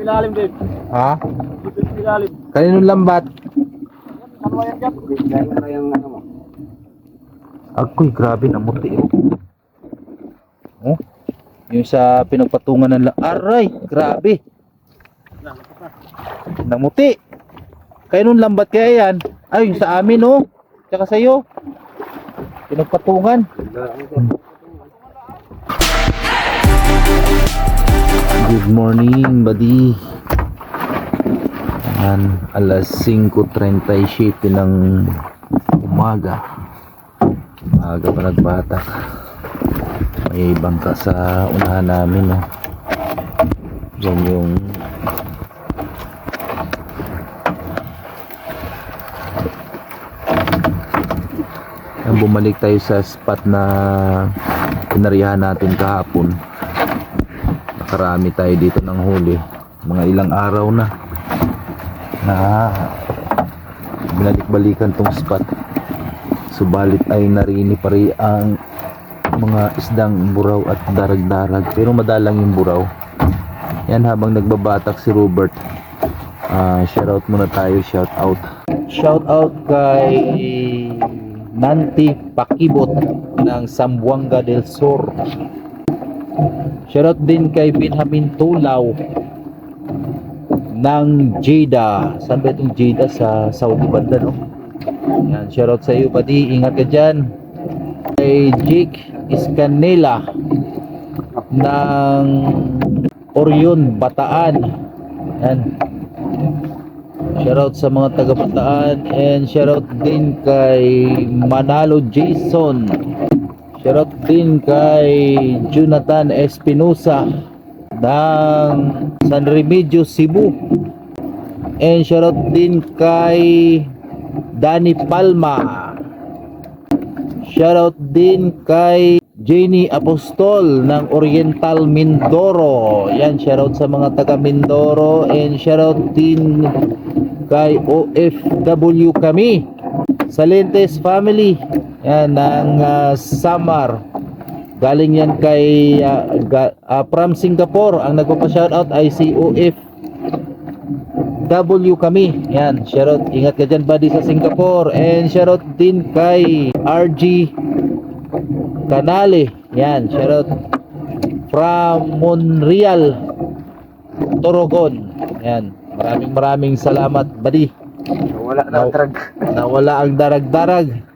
ilalim din. Ha? Dito sa ilalim. Kaninong lambat? Ano yan dyan? Yan na yung ano mo. Agoy, grabe, namuti oh. Oh, yung sa pinagpatungan ng. Aray, grabe. Namuti. Kaya nung lambat kaya yan? Ay, yung sa amin oh. Tsaka sa'yo. Pinagpatungan. Good morning, buddy. Yan, alas 5.37 ng umaga. Maaga pa nagbatak. May bangka sa unahan namin, no. Yan yung bumalik tayo sa spot na pinarihan natin kahapon. Nakarami tayo dito ng huli. Mga ilang araw na na binalik-balikan tong spot. Subalit ay narini pa rin ang mga isdang buraw at darag-darag. Pero madalang yung buraw. Yan habang nagbabatak si Robert. Ah, shout out muna tayo, shout out. Shout out kay Nanti Pakibot ng Sambuanga del Sur. Shout out din kay Benjamin Tulaw ng Jeddah. Saan ba itong Jeddah? Sa Saudi banda, no? Yan, shoutout sa iyo, buddy. Ingat ka dyan. Kay Jake Iscanela ng Orion, Bataan. Yan. Shoutout sa mga taga Bataan and shoutout din kay Manalo Jason. Shoutout din kay Jonathan Espinosa ng San Remedios, Cebu. And shoutout din kay Danny Palma. Shoutout din kay Jenny Apostol ng Oriental Mindoro. Yan, shoutout sa mga taga Mindoro and shoutout din kay OFW kami. Salentes family. Yan, ng ah, Samar. Galing yan kay ah, ga- ah, from Singapore. Ang nagpapa-shoutout ay si OF W kami. Yan, shoutout. Ingat ka dyan buddy sa Singapore. And shoutout din kay RG Canale. Yan, shoutout. From Monreal, Torogon. Yan, maraming maraming salamat buddy. Wala na ang drag. Nawala ang darag-darag.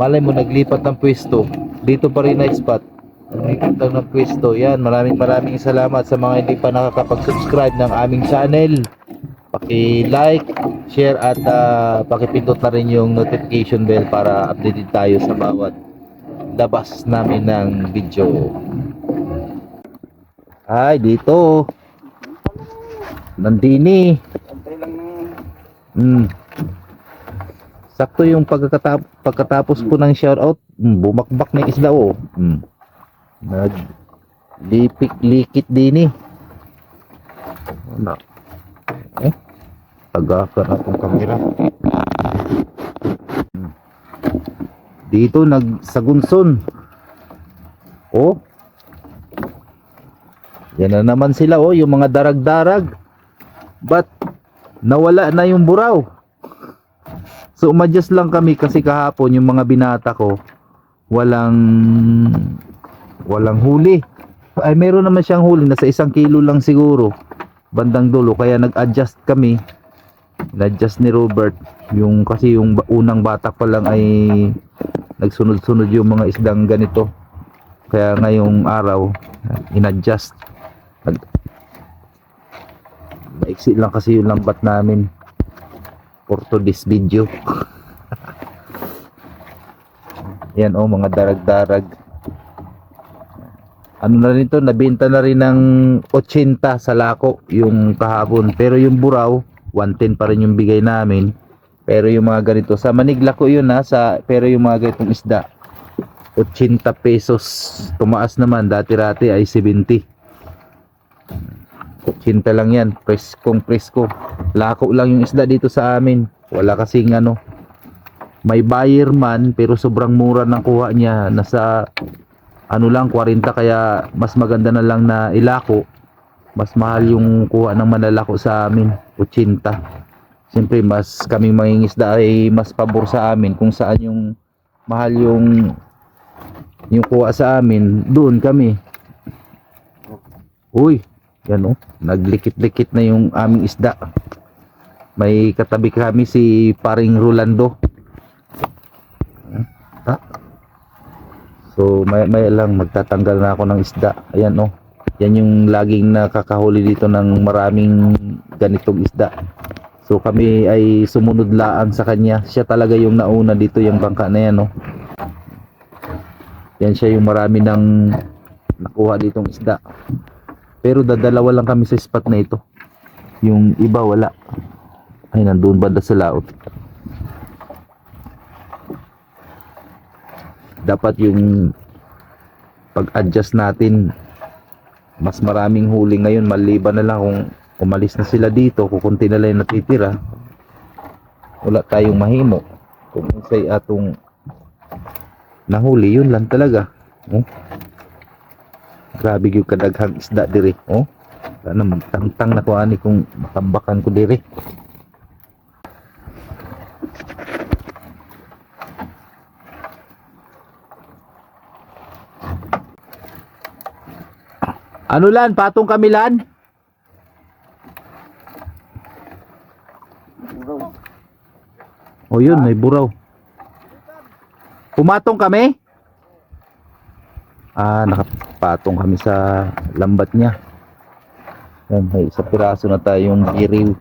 Malay mo, naglipat ng pwesto. Dito pa rin na spot. Naglipat lang ng pwesto. Yan, maraming maraming salamat sa mga hindi pa nakakapag-subscribe ng aming channel. Paki-like, share at uh, pakipindot na rin yung notification bell para updated tayo sa bawat labas namin ng video. Ay, dito. Nandini. Siyempre lang ng... Mm. Sakto yung pagkatapos, pagkatapos ko ng shoutout, mm, bumakbak na isda oh. Mm. Nag lipik likit din eh. Wala. Eh, tagakan akong kamera. Mm. Dito nagsagunson. Oh. Yan na naman sila oh, yung mga darag-darag. But nawala na yung buraw. So umadjust lang kami kasi kahapon yung mga binata ko walang walang huli. Ay meron naman siyang huli nasa isang kilo lang siguro bandang dulo kaya nag-adjust kami. Nag-adjust ni Robert yung kasi yung unang batak pa lang ay nagsunod-sunod yung mga isdang ganito. Kaya ngayong araw in-adjust. Maiksi lang kasi yung lambat namin for to this video. Yan oh, mga darag-darag. Ano na rin to, nabenta na rin ng 80 sa lako yung kahapon. Pero yung buraw, 110 pa rin yung bigay namin. Pero yung mga ganito, sa Manigla ko yun ha, sa, pero yung mga ganitong isda, 80 pesos. Tumaas naman, dati-rati ay 70. 80 lang yan, preskong presko. Lako lang yung isda dito sa amin. Wala kasing ano, may buyer man pero sobrang mura ng kuha niya. Nasa ano lang 40 kaya mas maganda na lang na ilako. Mas mahal yung kuha ng malalako sa amin. 80 siyempre mas kaming mangingisda ay mas pabor sa amin kung saan yung mahal yung yung kuha sa amin. Doon kami. Uy yan oh naglikit-likit na yung aming isda may katabi kami si paring Rolando so may, may lang magtatanggal na ako ng isda ayan oh yan yung laging nakakahuli dito ng maraming ganitong isda. So kami ay sumunod laan sa kanya. Siya talaga yung nauna dito yung bangka na yan, no. Yan siya yung marami ng nakuha ditong isda. Pero dadalawa lang kami sa spot na ito. Yung iba wala. Ay nandoon banda sa laot. Dapat yung pag-adjust natin mas maraming huli ngayon maliban na lang kung umalis na sila dito kukunti na lang natitira wala tayong mahimo kung unsay atong nahuli yun lang talaga oh. Grabe yung kadaghang isda diri oh sana magtangtang na ko ani kung matambakan ko diri Ano lan? Patong kami lan? O yun, may buraw. Pumatong kami? Ah, nakapatong kami sa lambat niya. Yan, may isa piraso na tayong giriw.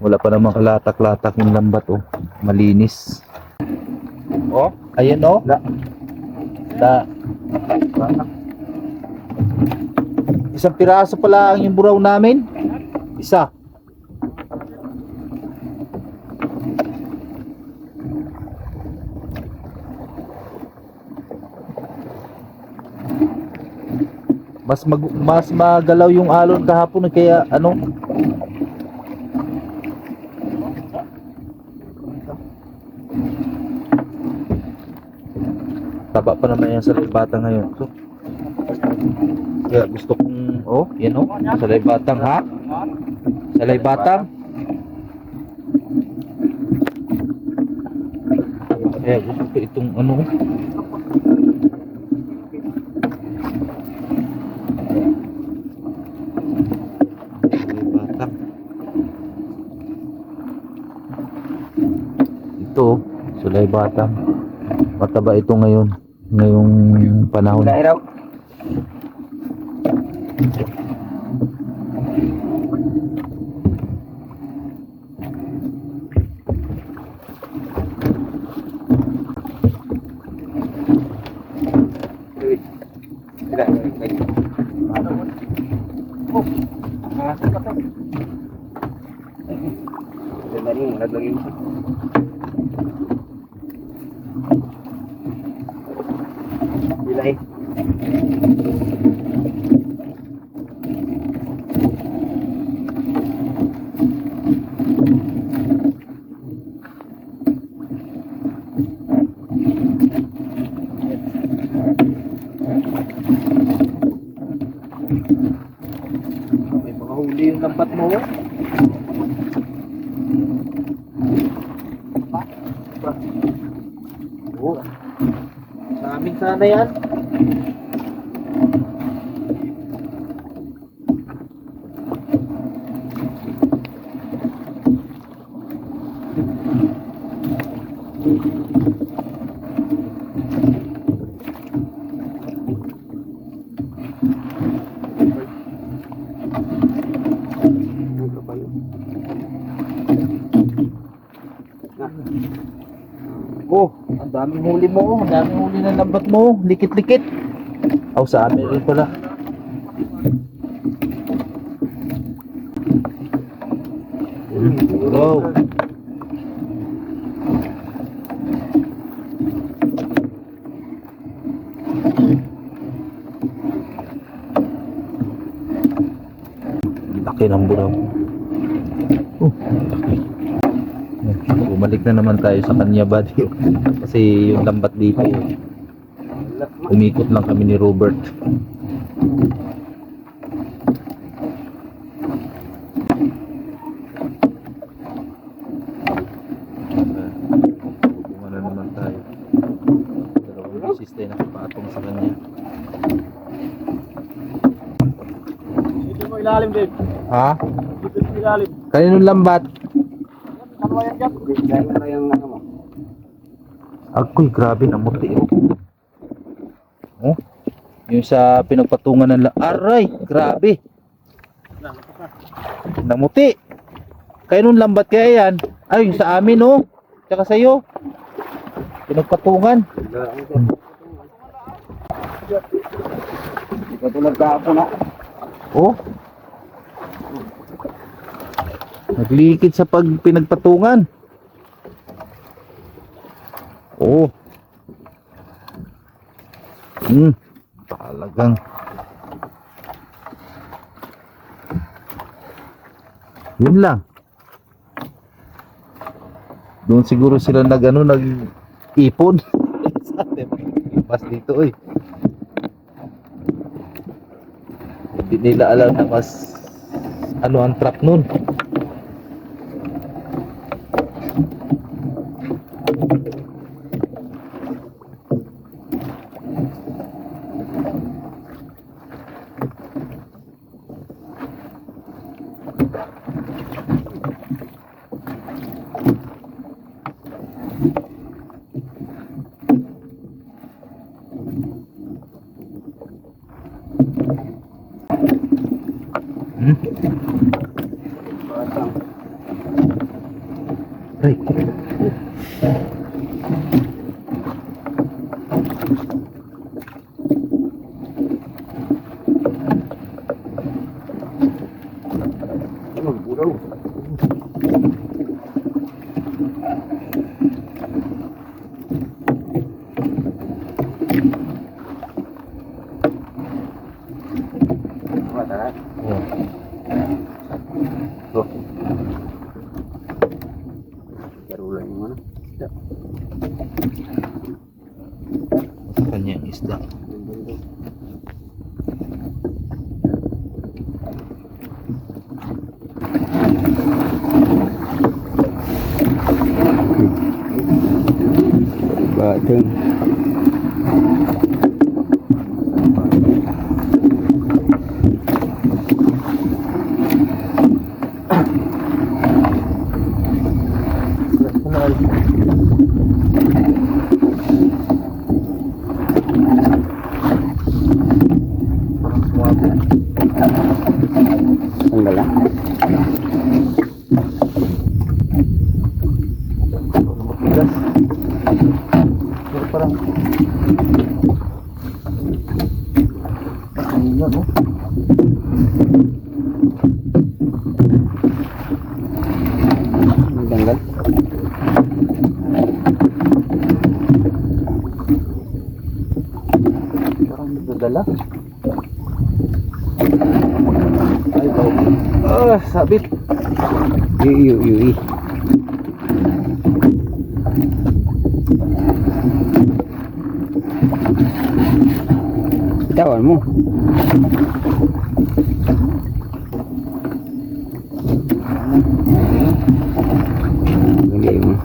Wala pa namang kalatak-latak yung lambat oh. Malinis. Oh, ayan oh. Da. Da. Isang piraso pala ang yung buraw namin. Isa. Mas mag, mas magalaw yung alon kahapon kaya ano Taba pa naman yan sa bata ngayon. So, kaya gusto kong, oh, yan oh, salay batang ha? Salay batang? Kaya gusto ko itong ano, salay batang. Ito, salay batang. Mataba ito ngayon, ngayong panahon. Wala raw. Tidak, eh. May mga huli yung lambat mo. oh. Sa amin sana yan. Daming huli mo, oh. daming huli ng lambat mo, likit-likit. Aw, sa amin rin pala. Wow. Laki ng buraw. balik na naman tayo sa kanya body kasi yung lambat dito umikot lang kami ni Robert. Bubunga na naman tayo. Dalawang resist tayo nakapatong sa kanya. Ilalim din ha? ilalim. Kanino lambat? Yan dyan? Dahil na yung ano mo. Agoy, grabe, namuti oh. Oh, yung sa pinagpatungan ng la- Aray, grabe. Namuti. Kayo nung lambat kaya yan? Ay, yung sa amin oh. Tsaka sa'yo. Pinagpatungan. Katulad kahapon na. Oh. Naglikid sa pag pinagpatungan. Oh. Hmm. Talagang. Yun lang. Doon siguro sila nag ano, nag ipon. Mas dito eh. Hindi nila alam na mas ano ang trap nun. Hmm? Ay. Ano, buraw. Mata Oh. Oh. Karulan yung ano. Isda. Sa kanya ang isda. Bateng. Parang sumabi. Ang gala. Parang matigas. Pero parang Ang yun, oh. Ang tanggal. Parang nagdadala. Ay, tao. Ah, sabit. Yu, yu, yu, yu. Bitawan mo. Hindi mo.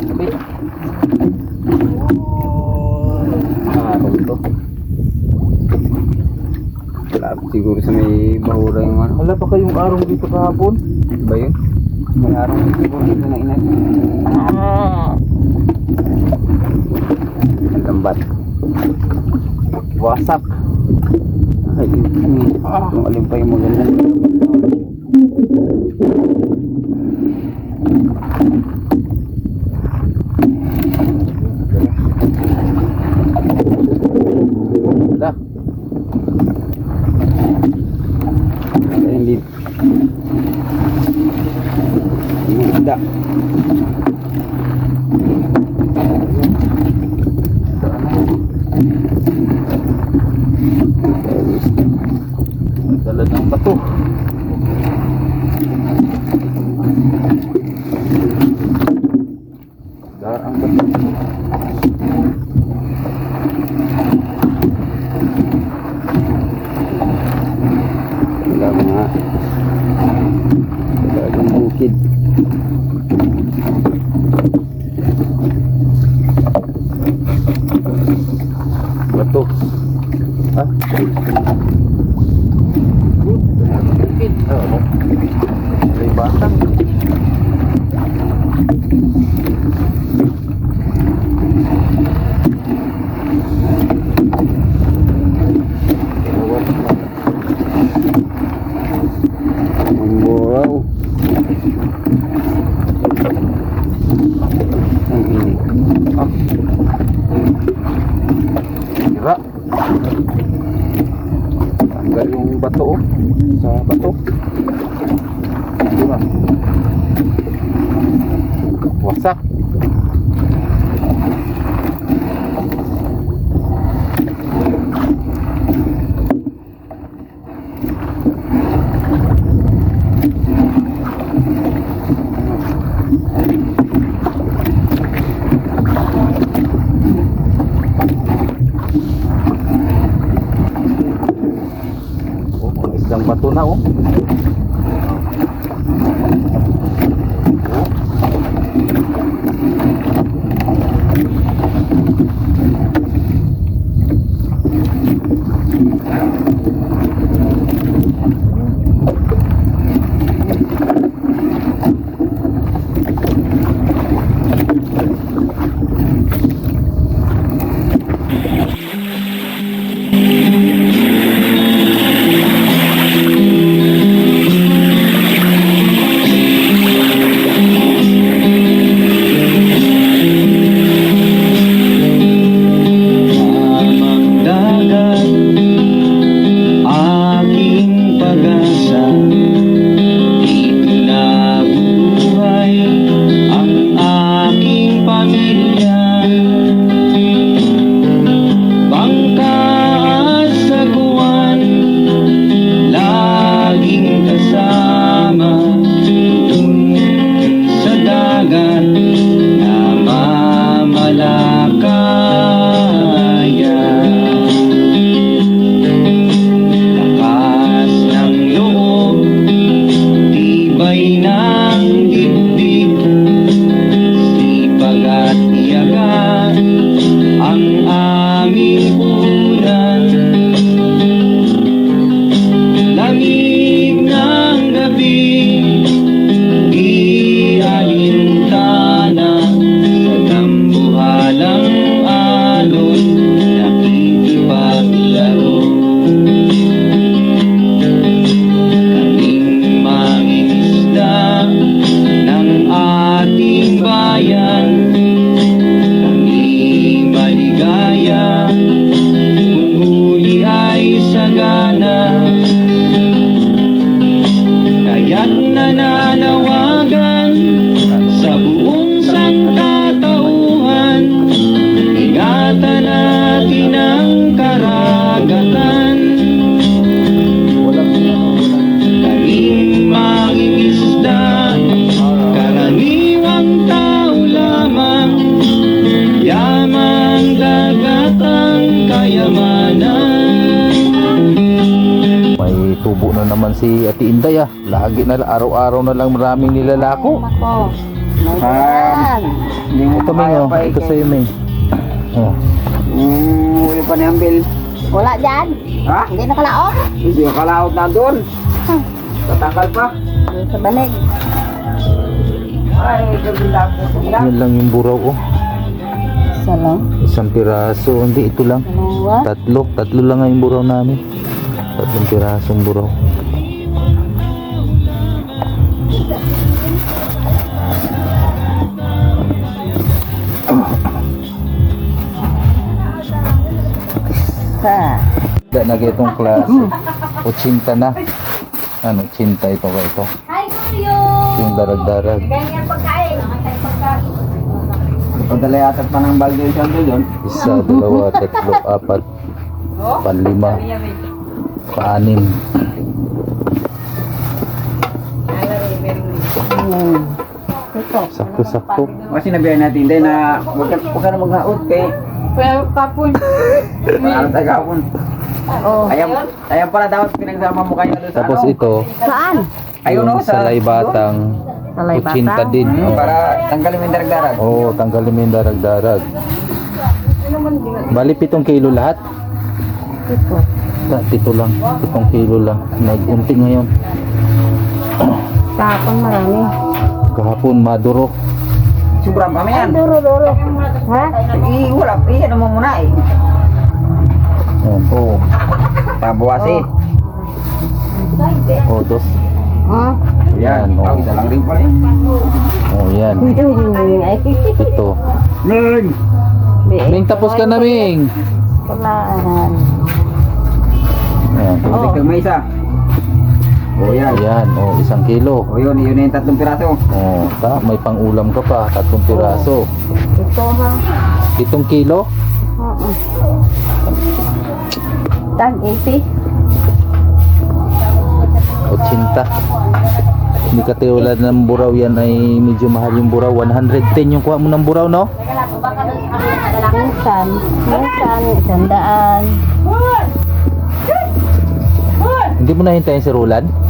Sabit. Araw to. Malapit siguro sa may bahura yung ano. Wala pa kayong araw dito kahapon? Ba yun? May araw siguro dito na inat. Ang lambat. Wasak. Ay, yun. Kung alin pa yung maganda. Wala. Ay, hindi. Yung isda. Dala ng bato. Daang bato. Wala mga talagang bukid. Ha? Bukid. Oo. May batang. Ang buraw. Ang init. Ah. Tira. Tanggal yung bato oh. Sa bato. Tira. Wasak. Si Ate Inday ah. Lagi na araw-araw na lang maraming nilalako. Ako. Ah, hindi mo Ito Ming oh, pa ito sa'yo Ming. Oh. Mm, uli pa ni Ambil. Wala dyan. Ha? Hindi nakalaot. Hindi ka kalaot na doon. Tatanggal pa. Doon sa banig. Ay, gaganda ko. Yan lang yung buraw oh. Isa lang. Isang piraso. Hindi, ito lang. Dalawa. Tatlo. Tatlo lang nga yung buraw namin. Tatlong pirasong buraw. Isa. Hindi na itong klase. Utsinta na. Ano, tsinta ito ka ito. Hi, Kuyo! Yung darag-darag. Ganyan pagkain. Nakatay pagkain. Padala yata pa ng yung doon. Isa, dalawa, tatlo, apat, panlima, paanim. Hmm. Ito. Sakto-sakto. Kasi nabihan natin din na huwag ka, huwag ka na maghaot kay Pero kapon. ano tagapon. Oh. Ayam, ayam pala dapat pinagsama mo kayo doon sa Tapos ano. ito, Saan? Ayun yung o, sa- salay batang, Salay utsinta batang? din. Hmm, Oh. para tanggalin mo yung darag-darag. Oo, tanggalin mo yung darag-darag. Bali, pitong kilo lahat. Ito. Ta- Tito lang, pitong kilo lang. Nag-unti ngayon. Tapang marami. Kahapon maduro. Sobrang kami yan. duro, duro. Ha? Eh, wala. Ano mo muna eh. Ayan. Oo. Pabuwasi. Oh, dos. Ha? Yan, Oh, oh. isa lang rin pala eh. Oh, yan. Ito. Ning! Ming, tapos ka na, Ming. Walaan. Ayan. Balik ka may isa. Oh, yan. Ayan, oh, isang kilo. Oh, yun. Yun na yung tatlong piraso. Oh, ta, may pangulam ka pa, tatlong piraso. Ito ha. Itong kilo? Oo. Tag 80. 80. Hindi katulad ng buraw yan ay medyo mahal yung buraw. 110 yung kuha mo ng buraw, no? Minsan. Minsan. Sandaan. Hindi mo nahintayin si Roland?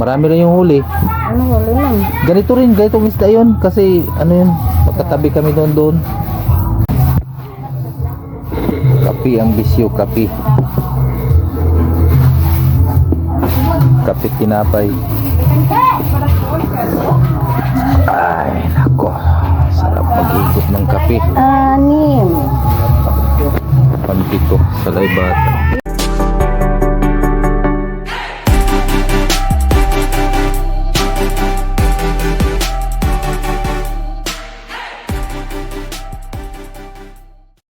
Marami rin yung huli. Ano huli lang? Ganito rin, ganitong isda yun. Kasi ano yun, magkatabi kami doon doon. Kapi ang bisyo, kapi. Kapi tinapay. Ay, nako. Sarap mag-ikot ng kape. Anim. Panpito sa laybata.